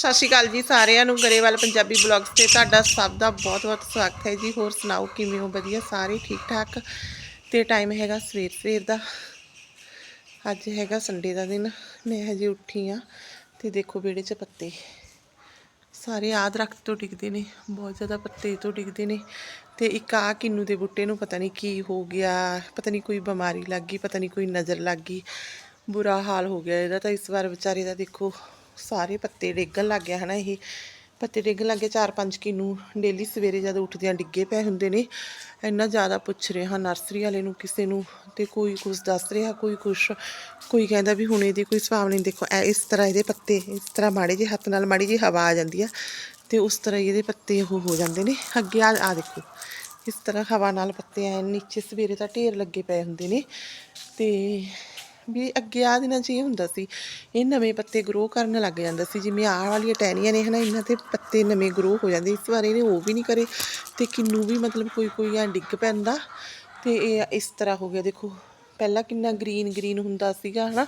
ਸਤਿ ਸ਼੍ਰੀ ਅਕਾਲ ਜੀ ਸਾਰਿਆਂ ਨੂੰ ਗਰੇਵਾਲ ਪੰਜਾਬੀ ਬਲੌਗਸ ਤੇ ਤੁਹਾਡਾ ਸਭ ਦਾ ਬਹੁਤ-ਬਹੁਤ ਸਵਾਗਤ ਹੈ ਜੀ। ਹੋਰ ਸੁਣਾਓ, ਕਿਵੇਂ ਹੋ? ਵਧੀਆ? ਸਾਰੇ ਠੀਕ ਠਾਕ? ਤੇ ਟਾਈਮ ਹੈਗਾ ਸਵੇਰ ਸਵੇਰ ਦਾ। ਅੱਜ ਹੈਗਾ ਸੰਡੇ ਦਾ ਦਿਨ। ਮੈਂ ਹਜੇ ਉੱਠੀ ਆ ਤੇ ਦੇਖੋ ਵਿਹੜੇ 'ਚ ਪੱਤੇ। ਸਾਰੇ ਆਦ ਦਰਖਤ ਤੋਂ ਡਿੱਗਦੇ ਨੇ, ਬਹੁਤ ਜ਼ਿਆਦਾ ਪੱਤੇ ਤੋਂ ਡਿੱਗਦੇ ਨੇ। ਤੇ ਇੱਕ ਆ ਕਿੰਨੂ ਦੇ ਬੂਟੇ ਨੂੰ ਪਤਾ ਨਹੀਂ ਕੀ ਹੋ ਗਿਆ, ਪਤਾ ਨਹੀਂ ਕੋਈ ਬਿਮਾਰੀ ਲੱਗ ਗਈ, ਪਤਾ ਨਹੀਂ ਕੋਈ ਨਜ਼ਰ ਲੱਗ ਗਈ। ਬੁਰਾ ਹਾਲ ਹੋ ਗਿਆ ਇਹਦਾ ਤਾਂ ਇਸ ਵਾਰ ਵਿਚਾਰੇ ਦਾ ਦੇਖੋ। ਸਾਰੇ ਪੱਤੇ ਡਿੱਗਣ ਲੱਗ ਗਿਆ ਹਨਾ ਇਹ। ਪੱਤੇ ਡਿੱਗਣ ਲੱਗੇ ਚਾਰ ਪੰਜ ਕਿਨੂੰ ਡੇਲੀ ਸਵੇਰੇ ਜਦ ਉੱਠਦਿਆਂ ਡਿੱਗੇ ਪਏ ਹੁੰਦੇ ਨੇ, ਇੰਨਾ ਜ਼ਿਆਦਾ ਪੁੱਛ ਰਿਹਾ ਹਾਂ ਨਰਸਰੀ ਵਾਲੇ ਨੂੰ, ਕਿਸੇ ਨੂੰ ਤੇ ਕੋਈ ਕੁਝ ਦੱਸ ਰਿਹਾ, ਕੋਈ ਕੁਛ, ਕੋਈ ਕਹਿੰਦਾ ਵੀ ਹੁਣ ਇਹਦੀ ਕੋਈ ਸੁਭਾਵ ਨਹੀਂ ਦੇਖੋ ਐ ਇਸ ਤਰ੍ਹਾਂ ਇਹਦੇ ਪੱਤੇ, ਇਸ ਤਰ੍ਹਾਂ ਮਾੜੇ ਜਿਹੇ ਹੱਥ ਨਾਲ ਮਾੜੀ ਜਿਹੀ ਹਵਾ ਆ ਜਾਂਦੀ ਆ ਤੇ ਉਸ ਤਰ੍ਹਾਂ ਇਹਦੇ ਪੱਤੇ ਉਹ ਹੋ ਜਾਂਦੇ ਨੇ। ਅੱਗੇ ਆ ਆ ਦੇਖੋ, ਇਸ ਤਰ੍ਹਾਂ ਹਵਾ ਨਾਲ ਪੱਤੇ ਐ ਨੀਚੇ ਸਵੇਰੇ ਤਾਂ ਢੇਰ ਲੱਗੇ ਪਏ ਹੁੰਦੇ ਨੇ ਤੇ ਵੀ ਅੱਗੇ ਆ ਦਿਨਾਂ 'ਚ ਇਹ ਹੁੰਦਾ ਸੀ, ਇਹ ਨਵੇਂ ਪੱਤੇ ਗਰੋ ਕਰਨ ਲੱਗ ਜਾਂਦਾ ਸੀ, ਜਿਵੇਂ ਆਹ ਵਾਲੀਆਂ ਟਹਿਣੀਆਂ ਨੇ ਹਨਾ, ਇਹਨਾਂ ਤੇ ਪੱਤੇ ਨਵੇਂ ਗਰੋ ਹੋ ਜਾਂਦੇ, ਇਸ ਵਾਰ ਇਹਨੇ ਉਹ ਵੀ ਨਹੀਂ ਕਰੇ, ਤੇ ਕਿੰਨੂ ਵੀ ਮਤਲਬ ਕੋਈ ਕੋਈ ਐ ਡਿੱਗ ਪੈਂਦਾ, ਤੇ ਇਹ ਇਸ ਤਰ੍ਹਾਂ ਹੋ ਗਿਆ, ਦੇਖੋ, ਪਹਿਲਾਂ ਕਿੰਨਾ ਗ੍ਰੀਨ ਗ੍ਰੀਨ ਹੁੰਦਾ ਸੀਗਾ ਹਨਾ,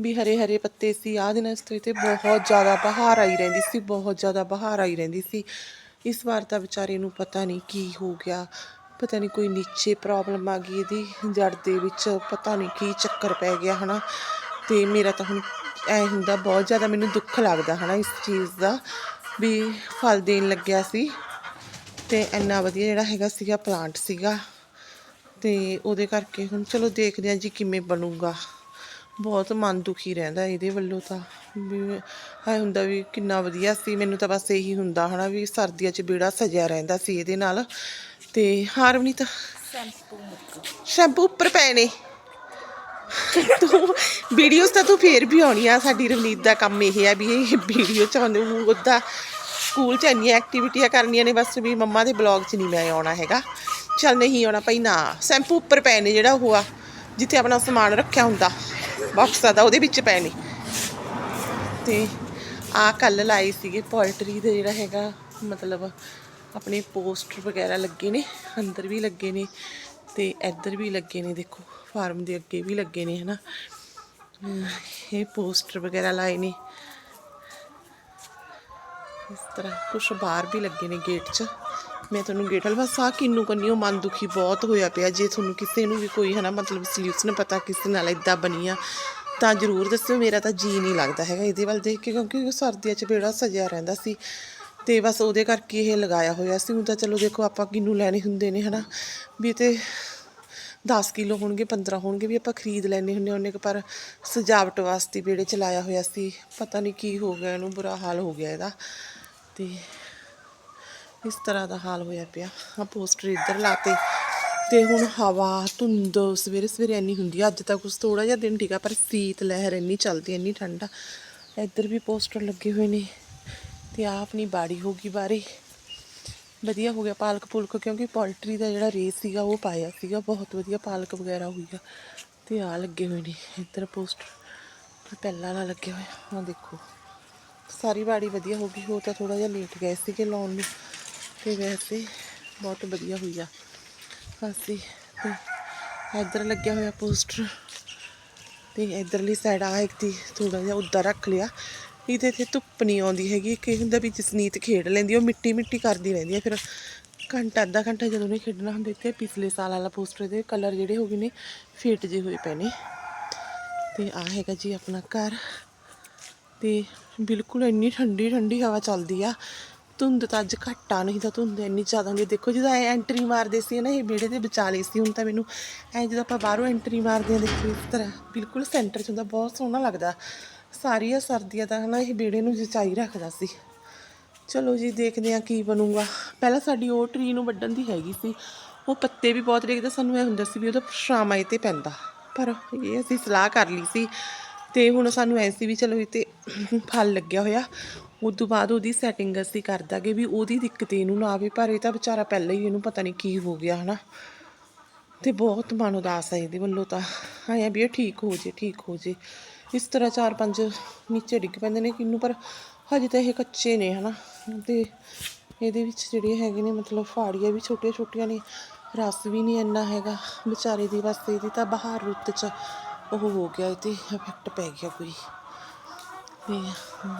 ਵੀ ਹਰੇ ਹਰੇ ਪੱਤੇ ਸੀ, ਆਹ ਦਿਨਾਂ 'ਚ ਤਾਂ ਇਹ ਤੇ ਬਹੁਤ ਜ਼ਿਆਦਾ ਬਹਾਰ ਆਈ ਰਹਿੰਦੀ ਸੀ, ਬਹੁਤ ਜ਼ਿਆਦਾ ਬਹਾਰ ਆਈ ਰਹਿੰਦੀ ਸੀ, ਇਸ ਵਾਰ ਤਾਂ ਵਿਚਾਰੇ ਨੂੰ ਪਤਾ ਨਹੀਂ ਕੀ ਹੋ ਗਿਆ ਪਤਾ ਨਹੀਂ ਕੋਈ ਨੀਚੇ ਪ੍ਰੋਬਲਮ ਆ ਗਈ ਇਹਦੀ, ਜੜ ਦੇ ਵਿੱਚ ਪਤਾ ਨਹੀਂ ਕੀ ਚੱਕਰ ਪੈ ਗਿਆ ਹਨਾ। ਤੇ ਮੇਰਾ ਤਾਂ ਹੁਣ ਐ ਹੁੰਦਾ, ਬਹੁਤ ਜ਼ਿਆਦਾ ਮੈਨੂੰ ਦੁੱਖ ਲੱਗਦਾ ਹਨਾ ਇਸ ਚੀਜ਼ ਦਾ, ਵੀ ਫਲ ਦੇਣ ਲੱਗਿਆ ਸੀ। ਤੇ ਇੰਨਾ ਵਧੀਆ ਜਿਹੜਾ ਹੈਗਾ ਸੀਗਾ ਪਲਾਂਟ ਸੀਗਾ। ਤੇ ਉਹਦੇ ਕਰਕੇ ਹੁਣ ਚਲੋ ਦੇਖਦੇ ਹਾਂ ਜੀ ਕਿਵੇਂ ਬਣੂਗਾ। ਬਹੁਤ ਮਨ ਦੁਖੀ ਰਹਿੰਦਾ ਇਹਦੇ ਵੱਲੋਂ ਤਾਂ, ਵੀ ਐ ਹੁੰਦਾ ਵੀ ਕਿੰਨਾ ਵਧੀਆ ਸੀ। ਮੈਨੂੰ ਤਾਂ ਬਸ ਇਹੀ ਹੁੰਦਾ ਹਨਾ ਵੀ ਸਰਦੀਆਂ 'ਚ ਬੇੜਾ ਸਜਿਆ ਰਹਿੰਦਾ ਸੀ ਇਹਦੇ ਨਾਲ। ਤੇ ਹਾਰਮਨੀ ਤਾਂ ਸ਼ੈਂਪੂ ਉੱਪਰ ਪਏ ਨੇ ਤੂੰ ਵੀਡੀਓਜ਼ ਤਾਂ ਤੂੰ ਫੇਰ ਵੀ ਆਉਣੀ ਆ, ਸਾਡੀ ਰਵਨੀਤ ਦਾ ਕੰਮ ਇਹ ਹੈ ਵੀ ਇਹ ਵੀਡੀਓ ਚ ਆਉਂਦੇ ਉਹਦਾ ਸਕੂਲ ਚ ਇੰਨੀਆਂ ਐਕਟੀਵਿਟੀਆਂ ਕਰਨੀਆਂ ਨੇ, ਬਸ ਵੀ ਮੰਮਾ ਦੇ ਬਲੌਗ ਚ ਨਹੀਂ ਮੈਂ ਆਉਣਾ ਹੈਗਾ। ਚੱਲ ਨਹੀਂ ਆਉਣਾ ਭਾਈ, ਨਾ। ਸ਼ੈਂਪੂ ਉੱਪਰ ਪਏ ਨੇ ਜਿਹੜਾ ਉਹ ਆ, ਜਿੱਥੇ ਆਪਣਾ ਸਮਾਨ ਰੱਖਿਆ ਹੁੰਦਾ ਬਾਕਸਾਂ ਦਾ ਉਹਦੇ ਵਿੱਚ ਪਏ ਨੇ ਤੇ ਆ ਕੱਲ ਲਾਏ ਸੀਗੇ ਪੋਲਟਰੀ ਦੇ ਜਿਹੜਾ ਹੈਗਾ, ਮਤਲਬ ਆਪਣੇ ਪੋਸਟਰ ਵਗੈਰਾ ਲੱਗੇ ਨੇ, ਅੰਦਰ ਵੀ ਲੱਗੇ ਨੇ ਤੇ ਇੱਧਰ ਵੀ ਲੱਗੇ ਨੇ, ਦੇਖੋ ਫਾਰਮ ਦੇ ਅੱਗੇ ਵੀ ਲੱਗੇ ਨੇ, ਹਨਾ। ਅਮ ਇਹ ਪੋਸਟਰ ਵਗੈਰਾ ਲਾਏ ਨੇ। ਇਸ ਤਰ੍ਹਾਂ ਕੁਛ ਬਾਹਰ ਵੀ ਲੱਗੇ ਨੇ ਗੇਟ 'ਚ। ਮੈਂ ਤੁਹਾਨੂੰ ਗੇਟ ਵਾਲ, ਬਸ ਆ ਕਿੰਨੂ ਕੰਨੀਓ ਮਨ ਦੁਖੀ ਬਹੁਤ ਹੋਇਆ ਪਿਆ। ਜੇ ਤੁਹਾਨੂੰ ਕਿਸੇ ਨੂੰ ਵੀ ਕੋਈ, ਹਨਾ, ਮਤਲਬ ਸੋਲੂਸ਼ਨ ਪਤਾ ਕਿਸੇ ਨਾਲ ਇਦਾਂ ਬਣੀ ਆ ਤਾਂ ਜ਼ਰੂਰ ਦੱਸਿਓ। ਮੇਰਾ ਤਾਂ ਜੀ ਨਹੀਂ ਲੱਗਦਾ ਹੈਗਾ ਇਹਦੇ ਵੱਲ ਦੇਖ ਕੇ, ਕਿਉਂਕਿ ਸਰਦੀਆਂ 'ਚ ਬੇੜਾ ਸਜਿਆ ਰਹਿੰਦਾ ਸੀ। ਤੇ ਬਸ ਉਹਦੇ ਕਰਕੇ ਇਹ ਲਗਾਇਆ ਹੋਇਆ ਸੀ। ਹੁਣ ਤਾਂ ਚਲੋ ਦੇਖੋ ਆਪਾਂ ਕਿੰਨੂ ਲੈਣੇ ਹੁੰਦੇ ਨੇ, ਹਨਾ? ਵੀ ਤੇ 10 ਕਿਲੋ ਹੋਣਗੇ 15 ਹੋਣਗੇ ਵੀ ਆਪਾਂ ਖਰੀਦ ਲੈਣੇ ਹੁੰਦੇ ਉਹਨੇ ਪਰ ਸਜਾਵਟ ਵਾਸਤੇ ਵਿਹੜੇ ਚ ਲਾਇਆ ਹੋਇਆ ਸੀ। ਪਤਾ ਨਹੀਂ ਕੀ ਹੋ ਗਿਆ ਇਹਨੂੰ, ਬੁਰਾ ਹਾਲ ਹੋ ਗਿਆ ਇਹਦਾ। ਤੇ ਇਸ ਤਰ੍ਹਾਂ ਦਾ ਹਾਲ ਹੋਇਆ ਪਿਆ। ਆ ਪੋਸਟਰ ਇੱਧਰ ਲਾਤੇ। ਤੇ ਹੁਣ ਹਵਾ, ਧੁੰਦ ਸਵੇਰੇ ਸਵੇਰੇ ਇੰਨੀ ਹੁੰਦੀ ਆ, ਅੱਜ ਤਾਂ ਕੁਝ ਥੋੜਾ ਜਿਹਾ ਦਿਨ ਠੀਕ ਆ, ਪਰ ਸੀਤ ਲਹਿਰ ਇੰਨੀ ਚੱਲਦੀ ਇੰਨੀ ਠੰਡਾ ਇੱਧਰ ਵੀ ਪੋਸਟਰ ਲੱਗੇ ਹੋਏ ਨੇ। ਤੇ ਆ ਆਪਣੀ ਬਾੜੀ ਹੋ ਗਈ ਬਾਰੇ। ਵਧੀਆ ਹੋ ਗਿਆ ਪਾਲਕ ਪੁਲਕ, ਕਿਉਂਕਿ ਪੋਲਟਰੀ ਦਾ ਜਿਹੜਾ ਰੇਸ ਸੀਗਾ, ਉਹ ਪਾਇਆ ਸੀਗਾ। ਬਹੁਤ ਵਧੀਆ ਪਾਲਕ ਵਗੈਰਾ ਹੋਈ ਆ। ਤੇ ਆ ਲੱਗੇ ਹੋਏ ਨੇ ਇੱਧਰ ਪੋਸਟਰ। ਪਹਿਲਾਂ ਵਾਲਾ ਲੱਗੇ ਹੋਏ ਆ। ਦੇਖੋ। ਸਾਰੀ ਬਾੜੀ ਵਧੀਆ ਹੋ ਗਈ। ਹੋ ਤਾਂ ਥੋੜਾ ਜਿਹਾ ਲੇਟ ਗਏ ਸੀਗੇ ਲਾਉਣ ਨੂੰ। ਤੇ ਵੈਸੇ ਬਹੁਤ ਵਧੀਆ ਹੋਈ ਆ। ਅਸੀਂ ਤੇ ਇੱਧਰ ਲੱਗਿਆ ਹੋਇਆ ਪੋਸਟਰ। ਤੇ ਇਧਰਲੀ ਸਾਈਡ ਆ ਇੱਕ ਦੀ ਥੋੜਾ ਜਿਹਾ ਉੱਦਾਂ ਰੱਖ ਲਿਆ। ਇਹਦੇ ਤੇ ਧੁੱਪ ਨਹੀਂ ਆਉਂਦੀ ਹੈਗੀ ਕਿ ਹੁੰਦਾ ਵੀ ਜਸਨੀਤ ਖੇਡ ਲੈਂਦੀ ਉਹ ਮਿੱਟੀ ਮਿੱਟੀ ਕਰਦੀ ਰਹਿੰਦੀ ਹੈ ਫਿਰ ਘੰਟਾ, ਅੱਧਾ ਘੰਟਾ ਜਦੋਂ ਨੇ ਖੇਡਣਾ ਹੁੰਦਾ ਇੱਥੇ, ਪਿਛਲੇ ਸਾਲ ਵਾਲਾ ਪੋਸਟਰ ਦੇ ਕਲਰ ਜਿਹੜੇ ਹੋ ਗਏ ਨੇ, ਫੇਟ ਜੇ ਹੋਏ ਪਏ ਨੇ। ਤੇ ਆ ਹੈਗਾ ਜੀ ਆਪਣਾ ਘਰ। ਤੇ ਬਿਲਕੁਲ ਇੰਨੀ ਠੰਡੀ ਠੰਡੀ ਹਵਾ ਚੱਲਦੀ ਆ। ਧੁੰਦ ਤਾਂ ਅੱਜ ਘੱਟ ਆ, ਨਹੀਂ ਤਾਂ ਧੁੰਦ ਇੰਨੀ ਜ਼ਿਆਦਾ ਹੁੰਦੀ ਆ। ਦੇਖੋ ਜਦੋਂ ਐ ਐਂਟਰੀ ਮਾਰਦੇ ਸੀ ਨਾ, ਇਹ ਵਿਹੜੇ ਦੇ ਵਿਚਾਲੇ ਸੀ, ਹੁਣ ਤਾਂ ਮੈਨੂੰ ਐ ਜਦੋਂ ਆਪਾਂ ਬਾਹਰੋਂ ਐਂਟਰੀ ਮਾਰਦੇ ਆ, ਦੇਖੋ ਇਸ ਤਰ੍ਹਾਂ ਬਿਲਕੁਲ ਸੈਂਟਰ 'ਚ ਹੁੰਦਾ, ਬਹੁਤ ਸੋਹਣਾ ਲੱਗਦਾ। ਸਾਰੀਆਂ ਸਰਦੀਆਂ ਦਾ ਹਨਾ ਇਹ ਵਿਹੜੇ ਨੂੰ ਜਚਾਈ ਰੱਖਦਾ ਸੀ। ਚਲੋ ਜੀ, ਦੇਖਦੇ ਆ ਕੀ ਬਣੂਗਾ। ਪਹਿਲਾਂ ਸਾਡੀ ਉਹ ਟਰੀ ਨੂੰ ਵੱਢਣ ਦੀ ਹੈਗੀ ਸੀ। ਉਹ ਪੱਤੇ ਵੀ ਬਹੁਤ ਡਿੱਗਦੇ ਸਾਨੂੰ ਇਹ ਹੁੰਦਾ ਸੀ ਵੀ ਉਹਦਾ ਛਾਵਾਂ ਇਹ ਤੇ ਪੈਂਦਾ। ਪਰ ਇਹ ਅਸੀਂ ਸਲਾਹ ਕਰ ਲਈ ਸੀ ਤੇ ਹੁਣ ਸਾਨੂੰ ਐ ਸੀ ਵੀ ਚਲੋ ਇਹ ਤੇ ਫਲ ਲੱਗਿਆ ਹੋਇਆ। ਉਸ ਤੋਂ ਬਾਅਦ ਉਹਦੀ ਸੈਟਿੰਗ ਅਸੀਂ ਕਰ ਦਾਂਗੇ ਵੀ ਉਹਦੀ ਦਿੱਕਤ ਇਹਨੂੰ ਨਾ ਆਵੇ, ਪਰ ਇਹ ਤਾਂ ਵਿਚਾਰਾ ਪਹਿਲਾਂ ਹੀ ਇਹਨੂੰ ਪਤਾ ਨਹੀਂ ਕੀ ਹੋ ਗਿਆ ਹਨਾ। ਤੇ ਬਹੁਤ ਮਨ ਉਦਾਸ ਹੈ ਇਹਦੇ ਵੱਲੋਂ ਤਾਂ। ਆਇਆ ਵੀ ਇਹ ਠੀਕ ਹੋ ਜੇ, ਠੀਕ ਹੋ ਜੇ। ਇਸ ਤਰ੍ਹਾਂ ਚਾਰ ਪੰਜ ਨੀਚੇ ਡਿੱਗ ਪੈਂਦੇ ਨੇ ਕਿੰਨੂ, ਪਰ ਹਜੇ ਤਾਂ ਇਹ ਕੱਚੇ ਨੇ, ਹਨਾ? ਤੇ ਇਹਦੇ ਵਿੱਚ ਜਿਹੜੇ ਹੈਗੇ ਨੇ, ਮਤਲਬ ਫਾੜੀਆਂ ਵੀ ਛੋਟੀਆਂ ਛੋਟੀਆਂ ਨੇ, ਰਸ ਵੀ ਨਹੀਂ ਇੰਨਾ ਹੈਗਾ। ਵਿਚਾਰੇ ਦੀ ਬਸ ਇਹਦੀ ਤਾਂ ਬਾਹਰ ਰੁੱਤ ਚ ਉਹ ਹੋ ਗਿਆ ਇਹ ਤੇ ਇਫੈਕਟ ਪੈ ਗਿਆ ਕੋਈ। ਤੇ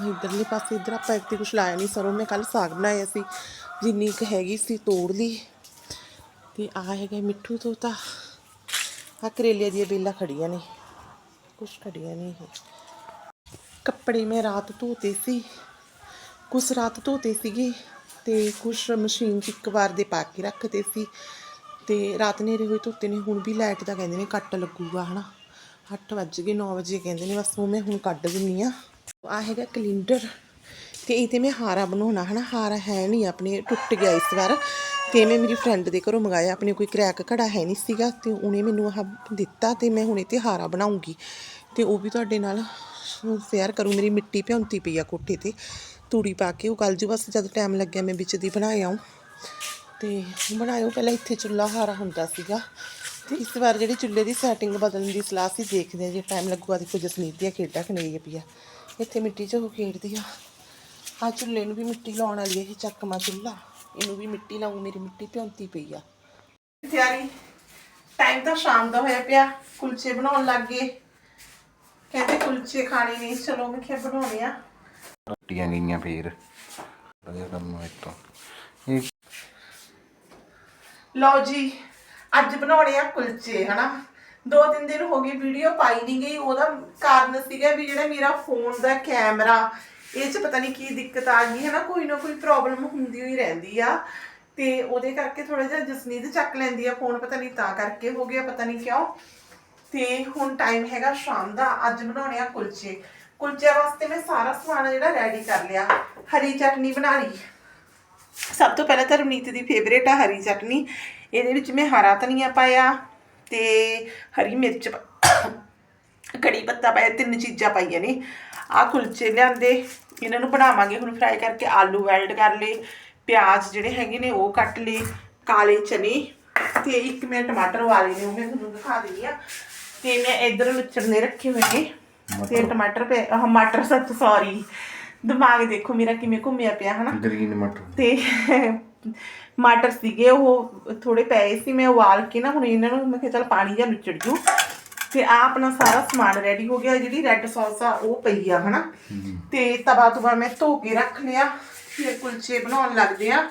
ਇਧਰਲੇ ਪਾਸੇ ਇਧਰ ਆਪਾਂ ਇੱਥੇ ਕੁਝ ਲਾਇਆ ਨਹੀਂ, ਸਰੋਂ ਮੈਂ ਕੱਲ ਸਾਗ ਬਣਾਇਆ ਸੀ, ਜਿੰਨੀ ਕੁ ਹੈਗੀ ਸੀ ਤੋੜ ਲਈ। ਤੇ ਆ ਹੈਗਾ ਮਿੱਠੂ ਤੋਤਾ। ਆ ਕਰੇਲੇ ਦੀਆਂ ਬੇਲਾਂ ਖੜੀਆਂ ਨੇ। ਕੁਝ ਖੜੀਆਂ ਨਹੀਂ ਇਹ ਕੱਪੜੇ ਮੈਂ ਰਾਤ ਧੋਤੇ ਸੀ। ਕੁਛ ਰਾਤ ਧੋਤੇ ਸੀਗੇ ਤੇ ਕੁਛ ਮਸ਼ੀਨ 'ਚ ਇੱਕ ਵਾਰ ਦੇ ਪਾ ਕੇ ਰੱਖਦੇ ਸੀ। ਤੇ ਰਾਤ ਨੇਰੇ ਹੋਏ ਧੋਤੇ ਨੇ, ਹੁਣ ਵੀ ਲਾਈਟ ਦਾ ਕਹਿੰਦੇ ਨੇ ਕੱਟ ਲੱਗੂਗਾ, ਹਨਾ। 8 ਵੱਜ ਗਏ 9 ਵਜੇ ਕਹਿੰਦੇ ਨੇ, ਬਸ ਉਹ ਮੈਂ ਹੁਣ ਕੱਢ ਦਿੰਨੀ ਆ। ਆ ਹੈਗਾ ਕੈਲੰਡਰ ਤੇ ਇਹ ਤੇ ਮੈਂ ਹਾਰਾ ਬਣਾਉਣਾ, ਹਨਾ। ਹਾਰਾ ਹੈ ਨਹੀਂ, ਆਪਣੇ ਟੁੱਟ ਗਿਆ ਇਸ ਵਾਰ। ਤੇ ਮੈਂ ਮੇਰੀ ਫਰੈਂਡ ਦੇ ਘਰੋਂ ਮੰਗਾਇਆ, ਆਪਣੇ ਕੋਈ ਕਰੈਕ ਘੜਾ ਹੈ ਨਹੀਂ ਸੀਗਾ ਤੇ ਉਹਨੇ ਮੈਨੂੰ ਆਹ ਦਿੱਤਾ ਤੇ ਮੈਂ ਹੁਣ ਇਹ ਤੇ ਹਾਰਾ ਬਣਾਉਂਗੀ। ਤੇ ਉਹ ਵੀ ਤੁਹਾਡੇ ਨਾਲ ਸ਼ੇਅਰ ਕਰੂੰ, ਮੇਰੀ ਮਿੱਟੀ ਭਿਉਂਤੀ ਪਈ ਆ ਕੋਠੇ ਤੇ। ਤੂੜੀ ਪਾ ਕੇ ਉਹ ਕੱਲ ਜੂ, ਬਸ ਜਦ ਟਾਈਮ ਲੱਗਿਆ ਮੈਂ ਵਿੱਚ ਦੀ ਬਣਾਇਆ ਆਉਂ। ਤੇ ਬਣਾਇਓ ਪਹਿਲਾਂ ਇੱਥੇ ਚੁੱਲ੍ਹਾ ਹਾਰਾ ਹੁੰਦਾ ਸੀਗਾ। ਤੇ ਇਸ ਵਾਰ ਜਿਹੜੀ ਚੁੱਲ੍ਹੇ ਦੀ ਸੈਟਿੰਗ ਬਦਲਣ ਦੀ ਸਲਾਹ ਸੀ ਦੇਖਦੇ ਆ ਜੇ ਟਾਈਮ ਲੱਗੂਗਾ ਦੇਖੋ ਜਸਨੀਤ ਦੀਆਂ ਖੇਡਾਂ ਖਨੇਰੀ ਪਈ ਆ। ਇੱਥੇ ਮਿੱਟੀ 'ਚ ਉਹ ਖੇਡਦੀ ਆ। ਆ ਚੁੱਲ੍ਹੇ ਨੂੰ ਵੀ ਮਿੱਟੀ ਲਾਉਣ ਵਾਲੀ ਹੈ ਇਹ ਚੱਕਮਾ ਚੁੱਲ੍ਹਾ। ਇਹਨੂੰ ਵੀ ਮਿੱਟੀ ਲਾਉਂ ਮੇਰੀ ਮਿੱਟੀ ਭਿਉਂਤੀ ਪਈ ਆ। ਤਿਆਰੀ। ਟਾਈਮ ਤਾਂ ਸ਼ਾਮ ਦਾ ਹੋਇਆ ਪਿਆ। ਕੁਲਚੇ ਬਣਾਉਣ ਲੱਗ ਗਏ। ਕਹਿੰਦੇ ਕੁਲਚੇ ਖਾਣੇ ਨੇ। ਚਲੋ ਮੈਂ ਕਿਹਾ ਬਣਾਉਣੇ ਆ। ਟੁੱਟੀਆਂ ਗਈਆਂ ਫੇਰ। ਵਧੀਆ ਕੰਮ ਹੈ ਤੋਂ। ਇਹ ਲਓ ਜੀ ਅੱਜ ਬਣਾਉਣੇ ਆ ਕੁਲਚੇ ਹਨਾ? ਦੋ ਤਿੰਨ ਦਿਨ ਹੋ ਗਏ ਵੀਡੀਓ ਪਾਈ ਨਹੀਂ ਗਈ। ਉਹਦਾ ਕਾਰਨ ਸੀਗਾ ਵੀ ਜਿਹੜਾ ਮੇਰਾ ਫੋਨ ਦਾ ਕੈਮਰਾ ਇਹ 'ਚ ਪਤਾ ਨਹੀਂ ਕੀ ਦਿੱਕਤ ਆ ਗਈ ਹੈ ਨਾ ਕੋਈ ਨਾ ਕੋਈ ਪ੍ਰੋਬਲਮ ਹੁੰਦੀ ਹੋਈ ਰਹਿੰਦੀ ਆ। ਤੇ ਉਹਦੇ ਕਰਕੇ ਥੋੜਾ ਜਿਹਾ ਜਸਨੀਤ ਚੱਕ ਲੈਂਦੀ ਆ ਫੋਨ ਪਤਾ ਨਹੀਂ ਤਾਂ ਕਰਕੇ ਹੋ ਗਿਆ, ਪਤਾ ਨਹੀਂ ਕਿਉਂ। ਤੇ ਹੁਣ ਟਾਈਮ ਹੈਗਾ ਸ਼ਾਮ ਦਾ, ਅੱਜ ਬਣਾਉਣੇ ਆ ਕੁਲਚੇ। ਕੁਲਚਿਆਂ ਵਾਸਤੇ ਮੈਂ ਸਾਰਾ ਸਮਾਨ ਜਿਹੜਾ ਰੈਡੀ ਕਰ ਲਿਆ। ਹਰੀ ਚਟਨੀ ਬਣਾ ਲਈ। ਸਭ ਤੋਂ ਪਹਿਲਾਂ ਤਾਂ ਰਵਨੀਤ ਦੀ ਫੇਵਰੇਟ ਆ ਹਰੀ ਚਟਨੀ। ਇਹਦੇ ਵਿੱਚ ਮੈਂ ਹਰਾ ਧਨੀਆ ਪਾਇਆ ਤੇ ਹਰੀ ਮਿਰਚ ਕੜੀ ਪੱਤਾ ਪਾਇਆ, ਤਿੰਨ ਚੀਜ਼ਾਂ ਪਾਈਆਂ ਨੇ। ਆ ਕੁਲਚੇ ਲਿਆਂਦੇ। ਇਹਨਾਂ ਨੂੰ ਬਣਾਵਾਂਗੇ। ਹੁਣ ਫਰਾਈ ਕਰਕੇ ਆਲੂ ਵੈਲਡ ਕਰ ਲਏ ਪਿਆਜ਼ ਜਿਹੜੇ ਹੈਗੇ ਨੇ ਉਹ ਕੱਟ ਲਏ ਕਾਲੇ ਚਨੇ ਤੇ ਇੱਕ ਮੈਂ ਟਮਾਟਰ ਵਾਲੇ ਨੇ ਉਹ ਮੈਂ ਤੁਹਾਨੂੰ ਦਿਖਾ ਦਿੰਦੀ ਆ। ਤੇ ਮੈਂ ਇਧਰ ਲੁੱਚੜਨੇ ਰੱਖੇ ਹੋਏ ਨੇ। ਤੇ ਟਮਾਟਰ ਪਏ ਆਹ ਮਟਰ ਸੱਚ ਸੌਰੀ ਦਿਮਾਗ ਦੇਖੋ ਮੇਰਾ ਕਿਵੇਂ ਘੁੰਮਿਆ ਪਿਆ ਹਨਾ? ਗ੍ਰੀਨ ਮਟਰ। ਤੇ ਮਟਰ ਸੀਗੇ ਉਹ ਥੋੜੇ ਪਏ ਸੀ ਮੈਂ ਉਬਾਲ ਕੇ ਨਾ ਹੁਣ ਇਹਨਾਂ ਨੂੰ ਮੈਂ ਕਿਹਾ ਚਲ ਪਾਣੀ ਜਾਂ ਨੁਚੜ ਜੂ। ਤੇ ਆ ਆਪਣਾ ਸਾਰਾ ਸਮਾਨ ਰੈਡੀ ਹੋ ਗਿਆ ਜਿਹੜੀ ਰੈੱਡ ਸੌਸ ਆ ਉਹ ਪਈ ਆ ਹਨਾ? ਤੇ ਤਵਾ ਤੁਵਾ ਮੈਂ ਧੋ ਕੇ ਰੱਖ ਲਿਆ ਫਿਰ ਕੁਲਚੇ ਬਣਾਉਣ ਲੱਗਦੇ ਆ।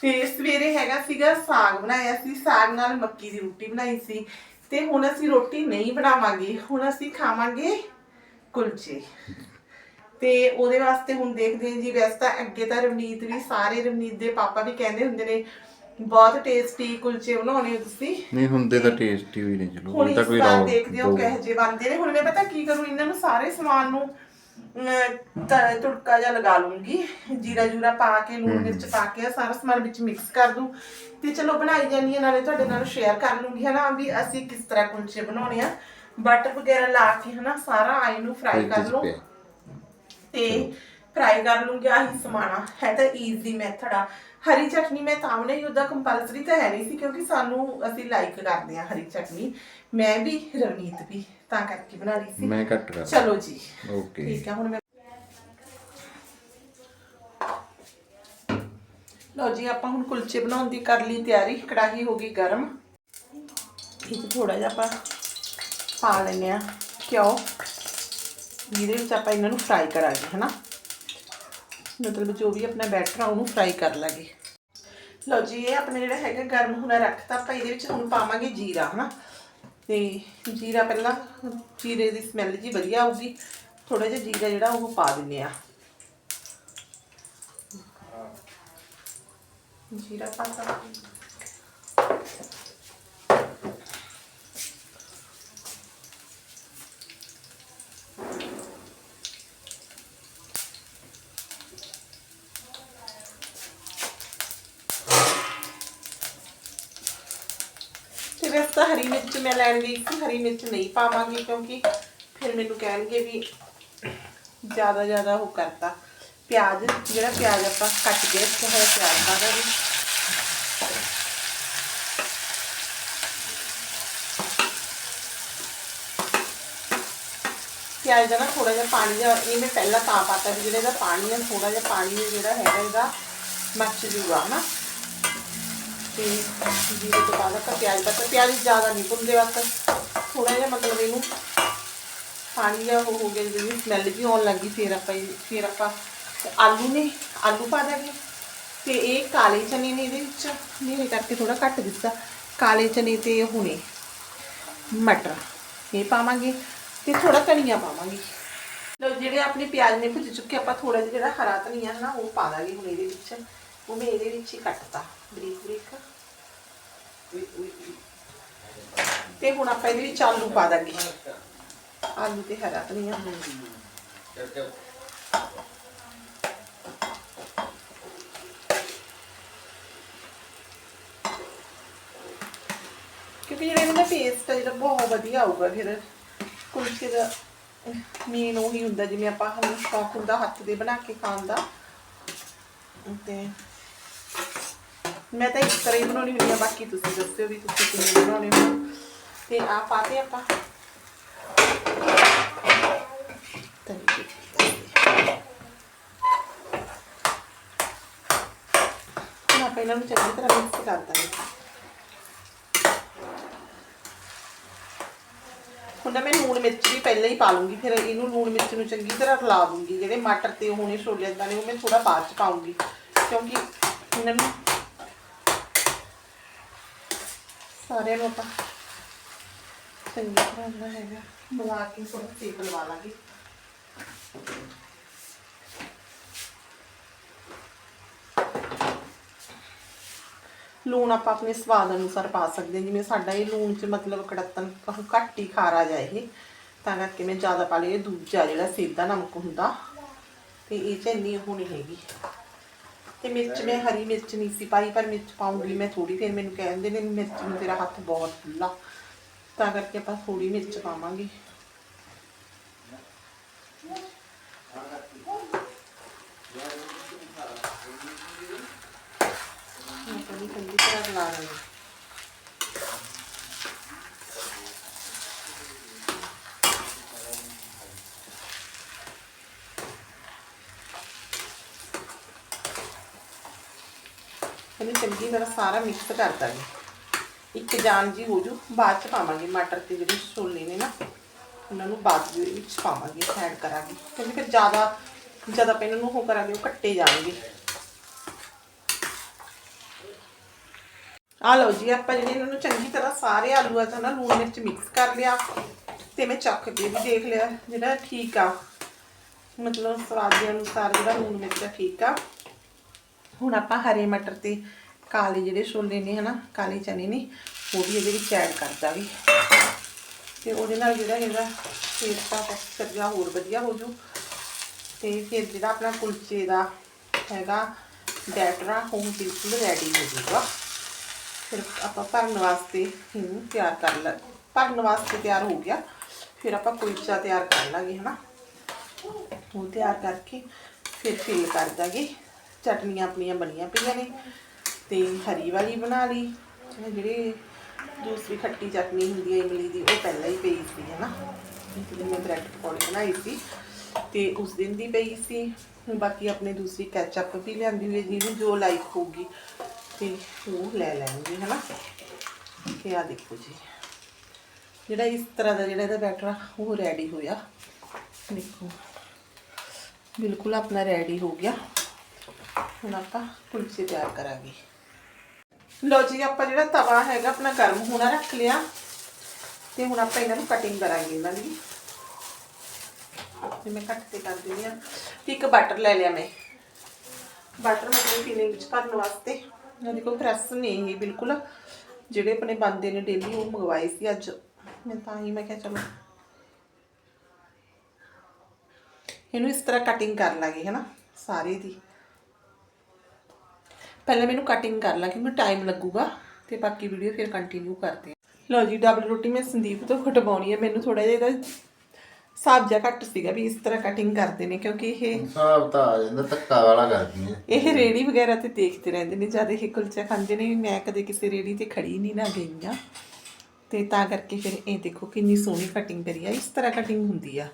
ਤੇ ਸਵੇਰੇ ਹੈਗਾ ਸੀਗਾ ਸਾਗ ਬਣਾਇਆ ਸੀ ਸਾਗ ਨਾਲ ਮੱਕੀ ਦੀ ਰੋਟੀ ਬਣਾਈ ਸੀ। ਤੇ ਹੁਣ ਅਸੀਂ ਰੋਟੀ ਨਹੀਂ ਬਣਾਵਾਂਗੇ ਹੁਣ ਅਸੀਂ ਖਾਵਾਂਗੇ ਕੁਲਚੇ। ਤੇ ਉਹਦੇ ਵਾਸਤੇ ਹੁਣ ਦੇਖਦੇ ਹਾਂ ਜੀ ਵੈਸੇ ਤਾਂ ਅੱਗੇ ਤਾਂ ਰਵਨੀਤ ਵੀ ਸਾਰੇ ਰਵਨੀਤ ਦੇ ਪਾਪਾ ਵੀ ਕਹਿੰਦੇ ਹੁੰਦੇ ਨੇ ਬਹੁਤ ਟੇਸਟੀ ਕੁਲਚੇ ਬਣਾਉਣੇ ਤੁਸੀਂ। ਨਹੀਂ ਹੁੰਦੇ ਤਾਂ ਟੇਸਟੀ ਵੀ ਨਹੀਂ ਚਲੋ ਹੁਣ ਤਾਂ ਕੋਈ ਵਾਰ ਰੌ ਦੇਖਦੇ ਹੋ ਕਿਹੋ ਜਿਹੇ ਬਣਦੇ ਨੇ। ਹੁਣ ਮੈਂ ਪਤਾ ਕੀ ਕਰੂੰ ਇਹਨਾਂ ਨੂੰ ਸਾਰੇ ਸਮਾਨ ਨੂੰ ਤੁੜਕਾ ਜਿਹਾ ਲਗਾ ਲੂੰਗੀ। ਜੀਰਾ ਜੂਰਾ ਪਾ ਕੇ ਲੂਣ ਮਿਰਚ ਪਾ ਕੇ ਸਾਰਾ ਸਮਾਨ ਵਿੱਚ ਮਿਕਸ ਕਰ ਦੂੰ। ਤੇ ਚਲੋ ਬਣਾਈ ਜਾਂਦੀ ਹਾਂ ਨਾਲੇ ਤੁਹਾਡੇ ਨਾਲ ਸ਼ੇਅਰ ਕਰ ਲੂੰਗੀ ਹਨਾ ਵੀ ਅਸੀਂ ਕਿਸ ਤਰ੍ਹਾਂ ਕੁਲਚੇ ਬਣਾਉਣੇ ਆ। ਬਟਰ ਵਗੈਰਾ ਲਾ ਕੇ ਹਨਾ ਸਾਰਾ ਆਈ ਨੂੰ ਫਰਾਈ ਕਰ ਲਓ। ਤੇ ਫਰਾਈ ਕਰ ਲੂੰਗੀ ਆਹੀ ਸਮਾਣਾ ਹੈ ਤਾਂ ਈਜ਼ੀ ਮੈਥਡ ਆ। ਹਰੀ ਚਟਨੀ ਮੈਂ ਤਾਂ ਨਹੀਂ ਉਹਦਾ ਕੰਪਲਸਰੀ ਤਾਂ ਹੈ ਨਹੀਂ ਸੀ ਕਿਉਂਕਿ ਸਾਨੂੰ ਅਸੀਂ ਲਾਈਕ ਕਰਦੇ ਆ ਹਰੀ ਚਟਨੀ। ਮੈਂ ਵੀ ਰਵਨੀਤ ਵੀ ਤਾਂ ਕਰਕੇ ਬਣਾ ਲਈ ਸੀ। ਮੈਂ ਕੱਟ ਕਰ ਚਲੋ ਜੀ। ਓਕੇ ਠੀਕ ਹੈ ਹੁਣ ਮੈਂ ਲਓ ਜੀ ਆਪਾਂ ਹੁਣ ਕੁਲਚੇ ਬਣਾਉਣ ਦੀ ਕਰ ਲਈ ਤਿਆਰੀ। ਕੜਾਹੀ ਹੋ ਗਈ ਗਰਮ। ਇਹ ਥੋੜਾ ਜਿਹਾ ਆਪਾਂ ਪਾ ਲੈਂਦੇ ਆ ਘਿਓ। ਜਿਹਦੇ ਵਿੱਚ ਆਪਾਂ ਇਹਨਾਂ ਨੂੰ ਫਰਾਈ ਕਰਾਂਗੇ ਹਨਾ? ਮਤਲਬ ਜੋ ਵੀ ਆਪਣਾ ਬੈਟਰ ਆ ਉਹਨੂੰ ਫਰਾਈ ਕਰ ਲਾਂਗੇ। ਲਓ ਜੀ ਇਹ ਆਪਣਾ ਜਿਹੜਾ ਹੈਗਾ ਗਰਮ ਹੋਣਾ ਰੱਖਤਾ ਆਪਾਂ ਇਹਦੇ ਵਿੱਚ ਹੁਣ ਪਾਵਾਂਗੇ ਜੀਰਾ ਹਨਾ? ਤੇ ਜੀਰਾ ਪਹਿਲਾਂ ਜੀਰੇ ਦੀ ਸਮੈਲ ਜੀ ਵਧੀਆ ਆਊਗੀ। ਥੋੜਾ ਜਿਹਾ ਜੀਰਾ ਜਿਹੜਾ ਉਹ ਪਾ ਦਿੰਨੇ ਆ। ਜੀਰਾ ਪਾਤਾ ਤੇ ਵੈਸੇ ਤਾਂ ਹਰੀ ਮਿਰਚ ਮੈਂ ਲੈਣ ਗਈ ਸੀ, ਹਰੀ ਮਿਰਚ ਨਹੀਂ ਪਾਵਾਂਗੀ ਕਿਉਂਕਿ ਫਿਰ ਮੈਨੂੰ ਕਹਿਣਗੇ ਵੀ ਜ਼ਿਆਦਾ ਜ਼ਿਆਦਾ ਉਹ ਕਰਤਾ। ਪਿਆਜ਼, ਜਿਹੜਾ ਪਿਆਜ਼ ਆਪਾਂ ਕੱਟ ਕੇ ਰੱਖਿਆ ਹੋਇਆ ਪਿਆਜ਼ ਪਾ ਦਾਂਗੇ ਪਿਆਜ਼ ਦਾ ਨਾ ਥੋੜਾ ਜਿਹਾ ਪਾਣੀ ਦਾ, ਇਹ ਮੈਂ ਪਹਿਲਾਂ ਤਾਂ ਪਾਤਾ ਵੀ ਜਿਹੜਾ ਇਹਦਾ ਪਾਣੀ ਹੈ ਥੋੜਾ ਜਿਹਾ ਪਾਣੀ ਜਿਹੜਾ ਹੈਗਾ ਇਹਦਾ ਮੱਚ ਜੂਗਾ, ਹਨਾ? ਤੇ ਜੀਰੇ ਤੋਂ ਬਾਅਦ ਆਪਾਂ ਪਿਆਜ਼ ਪਤਾ ਪਿਆਜ਼ ਜ਼ਿਆਦਾ ਨਹੀਂ ਭੁੰਨਦੇ ਬਸ। ਥੋੜਾ ਜਿਹਾ ਮਤਲਬ ਇਹਨੂੰ ਪਾਣੀ ਜਿਹਾ ਹੋ ਗਿਆ, ਜਿਹੜੀ ਸਮੈਲ ਜੀ ਆਉਣ ਲੱਗੀ, ਫਿਰ ਆਪਾਂ ਫਿਰ ਆਪਾਂ ਆਲੂ ਨੇ, ਆਲੂ ਪਾ ਦਾਂਗੇ ਤੇ ਇਹ ਕਾਲੇ ਚਨੇ ਨੇ ਇਹਦੇ ਵਿੱਚ ਮੇਰੇ ਕਰਕੇ ਥੋੜਾ ਘੱਟ ਦਿੱਤਾ। ਕਾਲੇ ਚਨੇ ਤੇ ਹੁਣੇ ਮਟਰ, ਇਹ ਪਾਵਾਂਗੇ ਤੇ ਥੋੜਾ ਧਨੀਆ ਪਾਵਾਂਗੇ। ਲੋ ਜਿਹੜੇ ਆਪਣੇ ਪਿਆਜ਼ ਨੇ ਭੁੱਜ ਚੁੱਕੇ, ਆਪਾਂ ਥੋੜਾ ਜਿਹਾ ਜਿਹੜਾ ਹਰਾ ਧਨੀਆ ਹੈ ਨਾ, ਉਹ ਪਾ ਦਾਂਗੇ ਹੁਣ ਇਹਦੇ ਵਿੱਚ। ਉਹ ਮੈਂ ਇਹਦੇ ਵਿੱਚ ਹੀ ਕੱਟਤਾ ਬਰੀਕ ਬਰੀਕ ਤੇ ਹੁਣ ਆਪਾਂ ਇਹਦੇ ਵਿੱਚ ਆਲੂ ਪਾ ਦਾਂਗੇ ਆਲੂ ਤੇ ਹਰਾ ਧਨੀਆ ਕਿਉਂਕਿ ਜਿਹੜਾ ਇਹਨਾਂ ਟੇਸਟ ਹੈ ਜਿਹੜਾ ਬਹੁਤ ਵਧੀਆ ਆਊਗਾ ਫਿਰ ਕੁਲਚੇ ਦਾ ਮੇਨ ਉਹੀ ਹੁੰਦਾ ਜਿਵੇਂ ਆਪਾਂ ਸਾਨੂੰ ਸ਼ੌਕ ਹੁੰਦਾ ਹੱਥ ਦੇ ਬਣਾ ਕੇ ਖਾਣ ਦਾ ਤੇ ਮੈਂ ਤਾਂ ਇਸ ਤਰ੍ਹਾਂ ਹੀ ਬਣਾਉਣੀ ਹੁੰਦੀ ਆ, ਬਾਕੀ ਤੁਸੀਂ ਦੱਸਿਓ ਵੀ ਤੁਸੀਂ ਕਿਵੇਂ ਬਣਾਉਣੇ ਹੋ। ਤੇ ਆ ਪਾਤੇ ਆਪਾਂ। ਧਨੀਏ ਆਪਾਂ ਇਹਨਾਂ ਨੂੰ ਚੰਗੀ ਤਰ੍ਹਾਂ ਮਿਕਸ ਕਰ ਦਾਂਗੇ। ਹੁਣ ਨਾ ਮੈਂ ਲੂਣ ਮਿਰਚ ਵੀ ਪਹਿਲਾਂ ਹੀ ਪਾ ਲੂੰਗੀ, ਫਿਰ ਇਹਨੂੰ ਲੂਣ ਮਿਰਚ ਨੂੰ ਚੰਗੀ ਤਰ੍ਹਾਂ ਰਲਾ ਦੂੰਗੀ। ਜਿਹੜੇ ਮਟਰ ਤੇ ਹੋਣੇ ਛੋਲੇ ਇਦਾਂ ਨੇ ਉਹ ਮੈਂ ਥੋੜਾ ਬਾਅਦ ਚ ਪਾਉਂਗੀ। ਕਿਉਂਕਿ ਇਹਨਾਂ ਨੂੰ ਸਾਰਿਆਂ ਨੂੰ ਆਪਾਂ ਚੰਗੀ ਤਰ੍ਹਾਂ ਨਾ ਹੈਗਾ ਮਿਲਾ ਕੇ ਥੋੜਾ ਸੇਕ ਲਵਾ ਲਾਂਗੇ। ਲੂਣ ਆਪਾਂ ਆਪਣੇ ਸਵਾਦ ਅਨੁਸਾਰ ਪਾ ਸਕਦੇ ਹਾਂ। ਜਿਵੇਂ ਸਾਡਾ ਇਹ ਲੂਣ ਚ ਮਤਲਬ ਕੜਤਨ ਘੱਟ ਹੀ ਖਾਰਾ ਜਾਏ ਇਹ। ਤਾਂ ਕਰਕੇ ਮੈਂ ਜ਼ਿਆਦਾ ਪਾ ਲਈ ਇਹ ਦੂਜਾ ਜਿਹੜਾ ਸਿੱਧਾ ਨਮਕ ਹੁੰਦਾ। ਤੇ ਇਹ ਚ ਇੰਨੀ ਉਹ ਨਹੀਂ ਹੈਗੀ। ਤੇ ਮਿਰਚ ਮੈਂ ਹਰੀ ਮਿਰਚ ਨਹੀਂ ਸੀ ਪਾਈ, ਪਰ ਮਿਰਚ ਪਾਉਂਗੀ ਮੈਂ ਥੋੜੀ ਫਿਰ ਮੈਨੂੰ ਕਹਿੰਦੇ ਨੇ ਮਿਰਚ ਨੂੰ ਤੇਰਾ ਹੱਥ ਬਹੁਤ ਖੁੱਲਾ ਤਾਂ ਕਰਕੇ ਆਪਾਂ ਥੋੜੀ ਮਿਰਚ ਪਾਵਾਂਗੇ। ਆਪਾਂ ਨੂੰ ਚੰਗੀ ਤਰ੍ਹਾਂ ਰਲਾ ਲੈਣਾ ਇਹਨੂੰ ਚੰਗੀ ਤਰ੍ਹਾਂ ਸਾਰਾ ਮਿਕਸ ਕਰ ਦਾਂਗੇ। ਇੱਕ ਜਾਨ ਜੀ ਹੋ ਜੂ, ਬਾਅਦ ਚ ਪਾਵਾਂਗੇ ਮਟਰ ਤੇ ਜਿਹੜੇ ਛੋਲੇ ਨੇ ਨਾ, ਉਹਨਾਂ ਨੂੰ ਬਾਅਦ ਦੇ ਵਿੱਚ ਪਾਵਾਂਗੇ ਐਡ ਕਰਾਂਗੇ। ਕਿਉਂਕਿ ਫਿਰ ਜ਼ਿਆਦਾ ਜ਼ਿਆਦਾ ਆਪਾਂ ਇਹਨਾਂ ਨੂੰ ਉਹ ਕਰਾਂਗੇ, ਉਹ ਕੱਟੇ ਜਾਣਗੇ। ਆ ਲਓ ਜੀ, ਆਪਾਂ ਜਿਹੜੇ ਇਹਨਾਂ ਨੂੰ ਚੰਗੀ ਤਰ੍ਹਾਂ ਸਾਰੇ ਆਲੂਆਂ ਦਾ ਨਾ ਲੂਣ ਮਿਰਚ ਮਿਕਸ ਕਰ ਲਿਆ, ਤੇ ਮੈਂ ਚੱਖ ਕੇ ਵੀ ਦੇਖ ਲਿਆ ਜਿਹੜਾ ਠੀਕ ਆ। ਮਤਲਬ ਸਵਾਦ ਦੇ ਅਨੁਸਾਰ ਜਿਹੜਾ ਲੂਣ ਮਿਰਚ ਠੀਕ ਆ। ਹੁਣ ਆਪਾਂ ਹਰੇ ਮਟਰ ਤੇ ਕਾਲੇ ਜਿਹੜੇ ਛੋਲੇ ਨੇ ਹਨਾ, ਕਾਲੇ ਚਨੇ ਨੇ, ਉਹ ਵੀ ਇਹਦੇ ਵਿੱਚ ਐਡ ਕਰ ਦਾਂਗੇ ਤੇ ਉਹਦੇ ਨਾਲ ਜਿਹੜਾ ਇਹਦਾ ਟੇਸਟ ਦਾ ਟੈਕਸਚਰ ਜਿਹਾ ਹੋਰ ਵਧੀਆ ਹੋ ਜੂ। ਤੇ ਫਿਰ ਜਿਹੜਾ ਆਪਣਾ ਕੁਲਚੇ ਦਾ ਹੈਗਾ, ਬੈਟਰ ਆ ਉਹ ਬਿਲਕੁਲ ਰੈਡੀ ਹੋ ਜੂਗਾ। ਫਿਰ ਆਪਾਂ ਭਰਨ ਵਾਸਤੇ ਇਹਨੂੰ ਤਿਆਰ ਕਰ ਲਾ, ਭਰਨ ਵਾਸਤੇ ਤਿਆਰ ਹੋ ਗਿਆ। ਫਿਰ ਆਪਾਂ ਕੁਲਚਾ ਤਿਆਰ ਕਰ ਲਾਂਗੇ ਹਨਾ। ਉਹ ਤਿਆਰ ਕਰਕੇ ਫਿਰ ਫਿਲ ਕਰ ਦਾਂਗੇ। ਚਟਨੀਆਂ ਆਪਣੀਆਂ ਬਣੀਆਂ ਪਈਆਂ ਨੇ ਤੇ ਹਰੀ ਵਾਲੀ ਬਣਾ ਲਈ। ਜਿਹੜੀ ਦੂਸਰੀ ਖੱਟੀ ਚਟਨੀ ਹੁੰਦੀ ਹੈ ਇਮਲੀ ਦੀ, ਉਹ ਪਹਿਲਾਂ ਹੀ ਪਈ ਸੀ, ਹੈ ਨਾ? ਇੱਕ ਦਿਨ ਮੈਂ ਬ੍ਰੈਡ ਪਕੌੜੇ ਬਣਾਈ ਸੀ ਤੇ ਉਸ ਦਿਨ ਦੀ ਪਈ ਸੀ। ਬਾਕੀ ਆਪਣੇ ਦੂਸਰੀ ਕੈਚਅਪ ਵੀ ਲਿਆਂਦੀ ਹੋਈ ਹੈ, ਜਿਹਨੂੰ ਜੋ ਲਾਈਕ ਹੋਊਗੀ ਤੇ ਉਹ ਲੈ ਲੈਣਗੇ, ਹੈ ਨਾ? ਤੇ ਆ ਦੇਖੋ ਜੀ। ਜਿਹੜਾ ਇਸ ਤਰ੍ਹਾਂ ਦਾ ਜਿਹੜਾ ਇਹਦਾ ਬੈਟਰ ਆ ਉਹ ਰੈਡੀ ਹੋਇਆ। ਦੇਖੋ। ਬਿਲਕੁਲ ਆਪਣਾ ਰੈਡੀ ਹੋ ਗਿਆ। ਹੁਣ ਆਪਾਂ ਕੁਲਚੇ ਤਿਆਰ ਕਰਾਂਗੇ। ਲੋ ਜੀ, ਆਪਾਂ ਜਿਹੜਾ ਤਵਾ ਹੈਗਾ, ਆਪਣਾ ਗਰਮ ਹੋਣਾ ਰੱਖ ਲਿਆ। ਤੇ ਹੁਣ ਆਪਾਂ ਇਹਨਾਂ ਨੂੰ ਕਟਿੰਗ ਕਰਾਂਗੇ ਇਹਨਾਂ ਦੀ। ਤੇ ਮੈਂ ਕੱਟ ਤੇ ਕਰ ਦਿੰਦੀ ਆ ਇੱਕ ਬਟਰ ਲੈ ਲਿਆ ਮੈਂ। ਬਟਰ ਮਤਲਬ ਫੀਲਿੰਗ ਵਿੱਚ ਭਰਨ ਵਾਸਤੇ। ਇਹਨਾਂ ਦੇਖੋ ਫਰੈਸ਼ ਨੇ ਇਹ ਬਿਲਕੁਲ। ਜਿਹੜੇ ਆਪਣੇ ਬੰਦੇ ਨੇ ਡੇਲੀ ਉਹ ਮੰਗਵਾਏ ਸੀ ਅੱਜ। ਮੈਂ ਤਾਂ ਹੀ ਮੈਂ ਕਿਹਾ ਚਲੋ। ਇਹਨੂੰ ਇਸ ਤਰ੍ਹਾਂ ਕਟਿੰਗ ਕਰ ਲਾਂਗੇ, ਹੈਨਾ? ਸਾਰੇ ਦੀ। ਪਹਿਲਾਂ ਮੈਨੂੰ ਕਟਿੰਗ ਕਰ ਲਾ ਕਿਉਂਕਿ ਟਾਈਮ ਲੱਗੂਗਾ ਤੇ ਬਾਕੀ ਵੀਡੀਓ ਫਿਰ ਕੰਟੀਨਿਊ ਕਰਦੇ ਹਾਂ। ਲਓ ਜੀ ਡਬਲ ਰੋਟੀ ਮੈਂ ਸੰਦੀਪ ਤੋਂ ਕਟਵਾਉਣੀ ਹੈ। ਮੈਨੂੰ ਥੋੜਾ ਜਿਹਾ ਇਹਦਾ ਹਿਸਾਬ ਜਿਹਾ ਘੱਟ ਸੀਗਾ ਵੀ ਇਸ ਤਰ੍ਹਾਂ ਕਟਿੰਗ ਕਰਦੇ ਨੇ ਕਿਉਂਕਿ ਇਹ ਹਿਸਾਬ ਤਾਂ ਆ ਜਾਂਦਾ ਧੱਕਾ ਵਾਲਾ ਕਰਦੀ ਹੈ ਇਹ ਰੇੜੀ ਵਗੈਰਾ ਤੇ ਦੇਖਦੇ ਰਹਿੰਦੇ ਨੇ। ਜਦ ਇਹ ਕੁਲਚਾ ਖਾਂਦੇ ਨੇ ਵੀ ਮੈਂ ਕਦੇ ਕਿਸੇ ਰੇੜੀ ਤੇ ਖੜੀ ਨਹੀਂ ਨਾ ਗਈ ਆ ਤੇ ਤਾਂ ਕਰਕੇ ਫਿਰ ਇਹ ਦੇਖੋ ਕਿੰਨੀ ਸੋਹਣੀ ਕਟਿੰਗ ਕਰੀ ਆ। ਇਸ ਤਰ੍ਹਾਂ ਕਟਿੰਗ ਹੁੰਦੀ ਆ।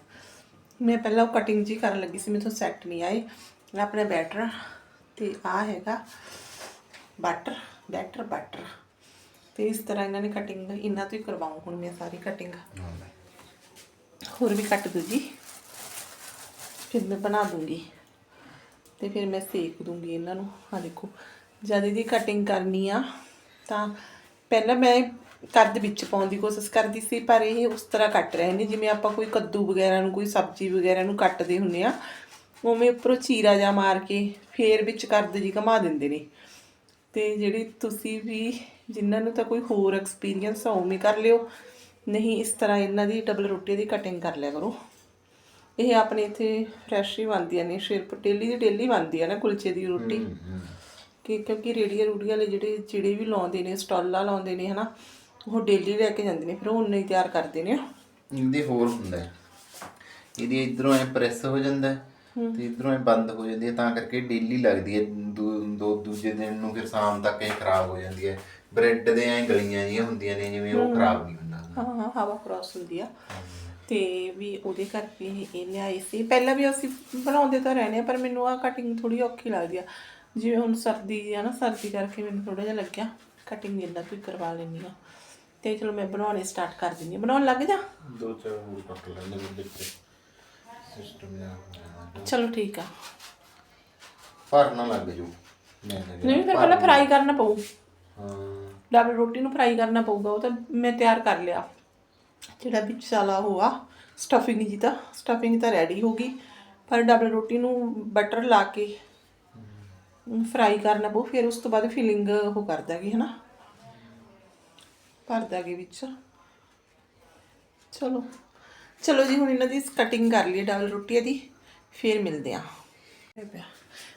ਮੈਂ ਪਹਿਲਾਂ ਉਹ ਕਟਿੰਗ ਜੀ ਕਰਨ ਲੱਗੀ ਸੀ ਮੈਨੂੰ ਸੈੱਟ ਨਹੀਂ ਆਏ। ਮੈਂ ਆਪਣਾ ਬੈਟਰ ਤੇ ਆ ਹੈਗਾ। ਬਟਰ ਬੈਟਰ ਬਟਰ ਤੇ ਇਸ ਤਰ੍ਹਾਂ ਇਹਨਾਂ ਨੇ ਕਟਿੰਗ ਇਹਨਾਂ ਤੋਂ ਹੀ ਕਰਵਾਉਂ ਹੁਣ ਮੈਂ ਸਾਰੀ ਕਟਿੰਗ ਹੋਰ ਵੀ ਕੱਟ ਦੂ ਜੀ ਫਿਰ ਮੈਂ ਬਣਾ ਦੂੰਗੀ। ਤੇ ਫਿਰ ਮੈਂ ਸੇਕ ਦੂੰਗੀ ਇਹਨਾਂ ਨੂੰ। ਆ ਦੇਖੋ ਜਦ ਇਹਦੀ ਕਟਿੰਗ ਕਰਨੀ ਆ ਤਾਂ ਪਹਿਲਾਂ ਮੈਂ ਕੱਦ ਵਿੱਚ ਪਾਉਣ ਦੀ ਕੋਸ਼ਿਸ਼ ਕਰਦੀ ਸੀ ਪਰ ਇਹ ਉਸ ਤਰ੍ਹਾਂ ਕੱਟ ਰਹੇ ਨੇ। ਜਿਵੇਂ ਆਪਾਂ ਕੋਈ ਕੱਦੂ ਵਗੈਰਾ ਨੂੰ ਕੋਈ ਸਬਜ਼ੀ ਵਗੈਰਾ ਨੂੰ ਕੱਟਦੇ ਹੁੰਨੇ ਆ ਉਵੇਂ ਉੱਪਰੋਂ ਚੀਰਾ ਜਾ ਮਾਰ ਕੇ ਫੇਰ ਵਿੱਚ ਕੱਦ ਜੀ ਘਮਾ ਦਿੰਦੇ ਨੇ। ਤੇ ਜਿਹੜੀ ਤੁਸੀਂ ਵੀ ਜਿਨ੍ਹਾਂ ਨੂੰ ਤਾਂ ਕੋਈ ਹੋਰ ਐਕਸਪੀਰੀਅੰਸ ਆ ਉਵੇਂ ਕਰ ਲਿਓ। ਨਹੀਂ ਇਸ ਤਰ੍ਹਾਂ ਇਹਨਾਂ ਦੀ ਡਬਲ ਰੋਟੀ ਦੀ ਕਟਿੰਗ ਕਰ ਲਿਆ ਕਰੋ। ਇਹ ਆਪਣੇ ਇੱਥੇ ਫਰੈਸ਼ ਹੀ ਬਣਦੀਆਂ ਨੇ ਸ਼ੇਰਪ ਡੇਲੀ ਦੀ ਡੇਲੀ ਬਣਦੀ ਆ ਨਾ ਕੁਲਚੇ ਦੀ ਰੋਟੀ। ਕਿ ਕਿਉਂਕਿ ਰੇੜੀਆਂ ਰੂੜੀਆਂ ਵਾਲੇ ਜਿਹੜੇ ਜਿਹੜੇ ਵੀ ਲਾਉਂਦੇ ਨੇ ਸਟਾਲਾਂ ਲਾਉਂਦੇ ਨੇ ਹਨਾ ਉਹ ਡੇਲੀ ਲੈ ਕੇ ਜਾਂਦੇ ਨੇ ਫਿਰ ਉਹ ਉਨੇ ਹੀ ਤਿਆਰ ਕਰਦੇ ਨੇ। ਇਹਦੀ ਹੋਰ ਹੁੰਦਾ ਇਹਦੀ ਇਧਰੋਂ ਐ ਪ੍ਰੈਸ ਹੋ ਜਾਂਦਾ ਹੈ। ਤੇ ਇਧਰੋਂ ਐ ਬੰਦ ਹੋ ਜਾਂਦੀ ਹੈ ਤਾਂ ਕਰਕੇ ਡੇਲੀ ਲੱਗਦੀ ਹੈ ਦੂ- ਦੂਜੇ ਦਿਨ ਨੂੰ ਫਿਰ ਸ਼ਾਮ ਤੱਕ ਇਹ ਖਰਾਬ ਹੋ ਜਾਂਦੀ ਹੈ। ਬ੍ਰੈਡ ਦੇ ਐ ਗਲੀਆਂ ਜਿਹੀਆਂ ਹੁੰਦੀਆਂ ਨੇ ਜਿਵੇਂ ਉਹ ਖਰਾਬ ਨਹੀਂ ਹੁੰਦਾ। ਹਾਂ ਹਾਂ ਹਵਾ ਕ੍ਰਾਸ ਹੁੰਦੀ ਆ। ਤੇ ਵੀ ਉਹਦੇ ਕਰਕੇ ਇਹ ਲਿਆਈ ਸੀ। ਪਹਿਲਾਂ ਵੀ ਅਸੀਂ ਬਣਾਉਂਦੇ ਤਾਂ ਰਹਿੰਦੇ ਪਰ ਮੈਨੂੰ ਆ ਕਟਿੰਗ ਥੋੜੀ ਔਖੀ ਲੱਗਦੀ ਆ। ਜਿਵੇਂ ਹੁਣ ਸਰਦੀ ਆ ਨਾ ਸਰਦੀ ਕਰਕੇ ਮੈਨੂੰ ਥੋੜਾ ਜਿਹਾ ਲੱਗਿਆ। ਕਟਿੰਗ ਇੰਨਾ ਕੋਈ ਕਰਵਾ ਲੈਂਦੀ ਆ। ਤੇ ਚਲੋ ਮੈਂ ਬਣਾਉਣੇ ਸਟਾਰਟ ਕਰ ਦਿੰਦੀ ਆ। ਬਣਾਉਣ ਲੱਗ ਜਾ? ਦੋ ਚਾਰ ਹੋਰ ਕੱਟ ਨੇ ਵਿੱਚ। ਸਿਸਟਮ ਜਿਹਾ ਚਲੋ ਠੀਕ ਆ। ਭਰ ਨਾ ਲੱਗ ਜੂ ਮੈਂ ਨਹੀਂ ਫਿਰ ਪਹਿਲਾਂ ਫਰਾਈ ਕਰਨਾ ਪਊ। ਹਾਂ। ਡਬਲ ਰੋਟੀ ਨੂੰ ਫਰਾਈ ਕਰਨਾ ਪਊਗਾ ਉਹ ਤਾਂ ਮੈਂ ਤਿਆਰ ਕਰ ਲਿਆ। ਜਿਹੜਾ ਵਿੱਚ ਵਾਲਾ ਹੋਆ ਸਟਫਿੰਗ ਜੀ ਤਾਂ ਸਟਫਿੰਗ ਤਾਂ ਰੈਡੀ ਹੋ ਗਈ। ਪਰ ਡਬਲ ਰੋਟੀ ਨੂੰ ਬਟਰ ਲਾ ਕੇ ਫਰਾਈ ਕਰਨਾ ਪਊ ਫਿਰ ਉਸ ਤੋਂ ਬਾਅਦ ਫਿਲਿੰਗ ਉਹ ਕਰ ਦਾਂਗੇ ਹਨਾ? ਭਰ ਦਾਂਗੇ ਵਿੱਚ। ਚਲੋ। ਚਲੋ ਜੀ ਹੁਣ ਇਹਨਾਂ ਦੀ ਕਟਿੰਗ ਕਰ ਲਈਏ ਡਬਲ ਰੋਟੀ ਦੀ ਫਿਰ ਮਿਲਦੇ ਆ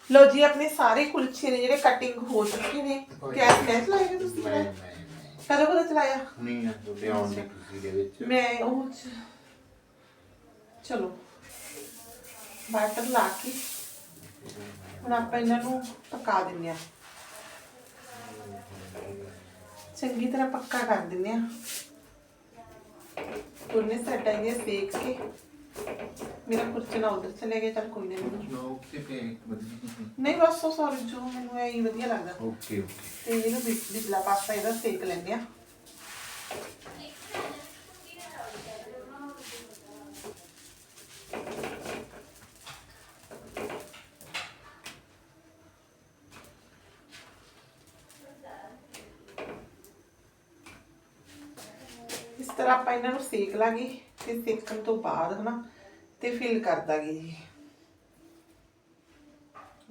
ਲੋ ਜੀ ਆਪਣੇ ਸਾਰੇ ਕੁਲਚੇ ਨੇ ਜਿਹੜੇ ਕਟਿੰਗ ਹੋ ਚੁੱਕੇ ਨੇ ਗੈਸ ਗੈਸ ਲਾਇਆ ਤੁਸੀਂ ਬੜਾ ਕਦੋਂ ਕਦੋਂ ਚਲਾਇਆ ਨਹੀਂ ਆ ਤੁਹਾਡੇ ਆਉਣ ਦੀ ਖੁਸ਼ੀ ਦੇ ਵਿੱਚ ਮੈਂ ਉਹ ਚ- ਚਲੋ ਬਟਰ ਲਾ ਕੇ ਹੁਣ ਆਪਾਂ ਇਹਨਾਂ ਨੂੰ ਪਕਾ ਦਿੰਦੇ ਆ ਚੰਗੀ ਤਰ੍ਹਾਂ ਪੱਕਾ ਕਰ ਦਿੰਦੇ ਆ ਉਹਨੇ ਸੈਟਾਂ ਇਹ ਸੇਕ ਕੇ। ਮੇਰਾ ਕੁਰਚਨਾ ਉਧਰ ਚਲੇ ਗਿਆ ਚਲ ਕੋਈ ਨਹੀਂ ਪੇ ਵਧੀਆ। ਨਹੀਂ ਬਸ ਉਹ ਸੌਰੀ ਜੋ ਮੈਨੂੰ ਐਂ ਹੀ ਵਧੀਆ ਲੱਗਦਾ। ਓਕੇ ਓਕੇ ਤੇ ਇਹਨੂੰ ਵੀ ਵਿਚਲਾ ਪਾਸਾ ਇਹਦਾ ਸੇਕ ਲੈਂਦੇ ਆ। ਤਰ੍ਹਾਂ ਆਪਾਂ ਇਹਨਾਂ ਨੂੰ ਸੇਕ ਲਾਂਗੇ ਤੇ ਸੇਕਣ ਤੋਂ ਬਾਅਦ ਹਨਾ ਤੇ ਫਿਲ ਕਰ ਦਾਂਗੇ ਜੀ।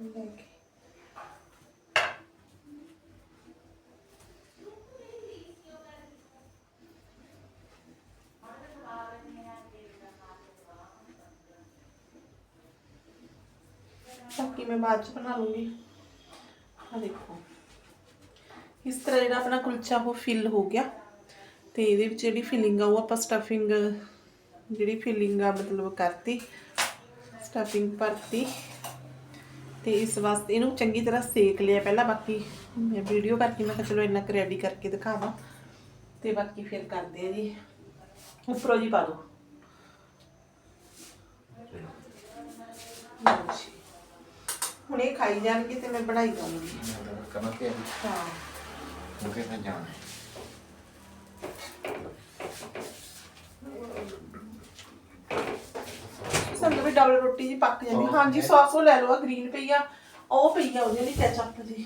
ਲੈ ਕੇ। ਬਾਕੀ ਮੈਂ ਬਾਅਦ ਚ ਬਣਾ ਲੂੰਗੀ। ਆ ਦੇਖੋ। ਇਸ ਤਰ੍ਹਾਂ ਜਿਹੜਾ ਆਪਣਾ ਕੁਲਚਾ ਉਹ ਫਿਲ ਹੋ ਗਿਆ। ਤੇ ਇਹਦੇ ਵਿੱਚ ਜਿਹੜੀ ਫਿਲਿੰਗ ਆ ਉਹ ਆਪਾਂ ਸਟਫਿੰਗ ਜਿਹੜੀ ਫਿਲਿੰਗ ਆ ਮਤਲਬ ਕਰਤੀ ਸਟਫਿੰਗ ਭਰਤੀ। ਤੇ ਇਸ ਵਾਸਤੇ ਇਹਨੂੰ ਚੰਗੀ ਤਰ੍ਹਾਂ ਸੇਕ ਲਿਆ ਪਹਿਲਾਂ ਬਾਕੀ ਮੈਂ ਵੀਡੀਓ ਕਰਕੇ ਮੈਂ ਕਿਹਾ ਚਲੋ ਇੰਨਾ ਕੁ ਰੈਡੀ ਕਰਕੇ ਦਿਖਾਵਾਂ। ਤੇ ਬਾਕੀ ਫਿਰ ਕਰਦੇ ਆ ਜੀ। ਉੱਪਰੋਂ ਜੀ ਪਾ ਦਿਓ। ਹੁਣ ਇਹ ਖਾਈ ਜਾਣਗੇ ਤੇ ਮੈਂ ਬਣਾਈ ਜਾਵਾਂਗੀ। ਕਰਨਾ ਕਿ ਹਾਂ। ਕਿਉਂਕਿ ਮੈਂ ਜਾਣਾ। ਸਾਨੂੰ ਵੀ ਡਬਲ ਰੋਟੀ ਜੀ ਪੱਕ ਜਾਂਦੀ। ਹਾਂਜੀ ਸੌਸ ਉਹ ਲੈ ਲਓ ਗ੍ਰੀਨ ਪਈ ਆ ਉਹ ਪਈ ਆ ਉਹਦੇ ਲਈ ਕੈਚਅਪ ਜੀ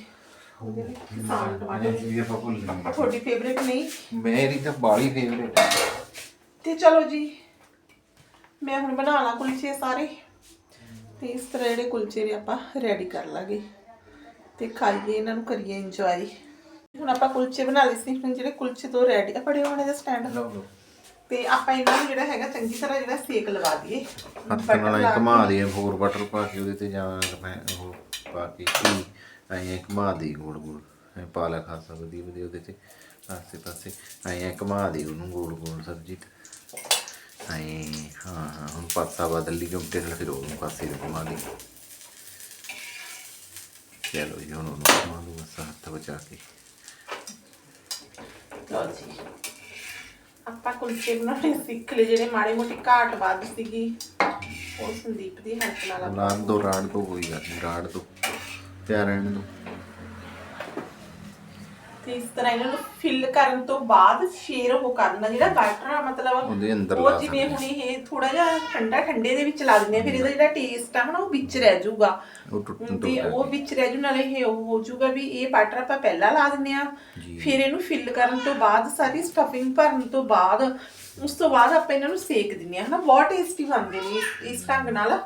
ਉਹਦੇ ਲਈ ਕਿਸਾਨ ਟਮਾਟਰ ਵੀ ਆਪਾਂ ਭੁੱਲ ਗਏ ਤੁਹਾਡੀ ਫੇਵਰੇਟ ਨਹੀਂ? ਮੇਰੀ ਤਾਂ ਬਾਲੀ ਫੇਵਰੇਟ ਹੈ ਤੇ ਚਲੋ ਜੀ ਮੈਂ ਹੁਣ ਬਣਾ ਲਾ ਕੁਲਚੇ ਸਾਰੇ। ਤੇ ਇਸ ਤਰ੍ਹਾਂ ਜਿਹੜੇ ਕੁਲਚੇ ਨੇ ਆਪਾਂ ਰੈਡੀ ਕਰ ਲਾਂਗੇ। ਤੇ ਖਾਈਏ ਇਹਨਾਂ ਨੂੰ ਕਰੀਏ ਇੰਜੋਏ ਹੁਣ ਆਪਾਂ ਕੁਲਚੇ ਬਣਾ ਲਏ ਸੀ ਹੁਣ ਜਿਹੜੇ ਕੁਲਚੇ ਤੋਂ ਰੈਡੀ ਆ ਬੜੇ ਹੋਣੇ ਦਾ ਸਟੈਂਡ ਲਓ ਲਓ। ਤੇ ਆਪਾਂ ਇਹਨਾਂ ਨੂੰ ਜਿਹੜਾ ਹੈਗਾ ਚੰਗੀ ਤਰ੍ਹਾਂ ਜਿਹੜਾ ਸੇਕ ਲਵਾ ਦਈਏ। ਹੱਥ ਨਾਲ ਐਂ ਘੁਮਾ ਦੇ ਹੋਰ ਬਟਰ ਪਾ ਕੇ ਉਹਦੇ ਤੇ ਜਾਂ ਮੈਂ ਉਹ ਪਾ ਕੇ ਕੀ ਐਂ ਘੁਮਾ ਦੇ ਗੋਲ ਗੋਲ। ਐਂ ਪਾ ਲੈ ਖਾਸਾ ਵਧੀਆ ਵਧੀਆ ਉਹਦੇ ਤੇ ਆਸੇ ਪਾਸੇ। ਐਂ ਘੁਮਾ ਦੇ ਉਹਨੂੰ ਗੋਲ ਗੋਲ ਸਬਜ਼ੀ ਤੇ। ਐਂ ਹਾਂ ਹਾਂ ਹੁਣ ਪਾਸਾ ਬਦਲ ਲਈ ਕਿਉਂਕਿ ਫਿਰ ਉਹਨੂੰ ਪਾਸੇ ਨੂੰ ਘੁਮਾ ਲਈ ਚਲੋ ਜੀ ਹੁਣ ਉਹਨੂੰ ਘੁਮਾ ਲਓ ਬਸ ਹੱਥ ਬਚਾ ਕੇ। ਲਓ ਜੀ। ਆਪਾਂ ਕੁਲਚੇ ਬਣਾਉਣੇ ਸਿੱਖ ਲਏ, ਜਿਹੜੇ ਮਾੜੇ ਮੋਟੀ ਘਾਟ ਵੱਧ ਸੀਗੀ। ਉਹ ਸੰਦੀਪ ਦੀ ਹੈਲਪ ਨਾਲ ਆਪਾਂ ਰਾੜ ਦੋ ਰਾੜ ਤੋਂ ਕੋਈ ਗੱਲ ਨਹੀਂ ਰਾੜ ਤੋਂ ਪਿਆ ਰਹਿਣ ਦੋ। ਤੇ ਇਸ ਤਰ੍ਹਾਂ ਇਹਨਾਂ ਨੂੰ ਫਿਲ ਕਰਨ ਤੋਂ ਬਾਅਦ ਫੇਰ ਉਹ ਕਰਨਾ ਜਿਹੜਾ ਬਟਰ ਆ ਮਤਲਬ ਉਹਦੇ ਅੰਦਰ ਉਹ ਜਿਵੇਂ ਹੁਣ ਇਹ ਥੋੜਾ ਜਿਹਾ ਠੰਡਾ ਠੰਡੇ ਦੇ ਵਿੱਚ ਲਾ ਦਿੰਦੇ ਆ ਫਿਰ ਇਹਦਾ ਜਿਹੜਾ ਟੇਸਟ ਆ ਹਨਾ ਉਹ ਵਿੱਚ ਰਹਿ ਜਾਊਗਾ। ਉਹ ਟੁੱਟਣ ਤੇ ਤੋਂ ਉਹ ਵਿੱਚ ਰਹਿ ਜੂ ਨਾਲੇ ਇਹ ਉਹ ਹੋ ਜਾਊਗਾ ਵੀ ਇਹ ਬਟਰ ਆਪਾਂ ਪਹਿਲਾਂ ਲਾ ਦਿੰਦੇ ਆ। ਫਿਰ ਇਹਨੂੰ ਫਿਲ ਕਰਨ ਤੋਂ ਬਾਅਦ ਸਾਰੀ ਸਟਫਿੰਗ ਭਰਨ ਤੋਂ ਬਾਅਦ ਉਸ ਤੋਂ ਬਾਅਦ ਆਪਾਂ ਇਹਨਾਂ ਨੂੰ ਸੇਕ ਦਿੰਦੇ ਆ ਹਨਾ ਬਹੁਤ ਟੇਸਟੀ ਬਣਦੇ ਨੇ ਇਸ- ਇਸ ਢੰਗ ਨਾਲ।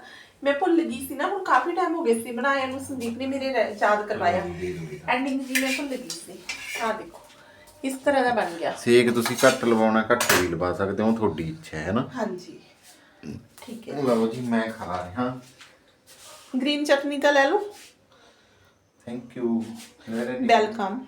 ਮੈਂ ਭੁੱਲ ਗਈ ਸੀ ਨਾ ਹੁਣ ਕਾਫੀ ਟਾਈਮ ਹੋ ਗਿਆ ਸੀ ਬਣਾਇਆ ਨੂੰ ਸੰਦੀਪ ਨੇ ਮੇਰੇ ਰ- ਯਾਦ ਕਰਵਾਇਆ। ਐਂਡਿੰਗ ਜੀ ਮੈਂ ਭੁੱਲ ਗਈ ਸੀ। ਆ ਦੇਖੋ ਇਸ ਤਰ੍ਹਾਂ ਦਾ ਬਣ ਗਿਆ। ਸੇਕ ਤੁਸੀਂ ਘੱਟ ਲਵਾਉਣਾ ਘੱਟ ਵੀ ਲਵਾ ਸਕਦੇ ਹੋ ਤੁਹਾਡੀ ਇੱਛਾ ਹੈ ਨਾ। ਹਾਂਜੀ। ਠੀਕ ਹੈ। ਲਓ ਜੀ ਮੈਂ ਖਾ ਰਿਹਾ ਗ੍ਰੀਨ ਚਟਨੀ ਤਾਂ ਲੈ ਲਓ। Thank you welcome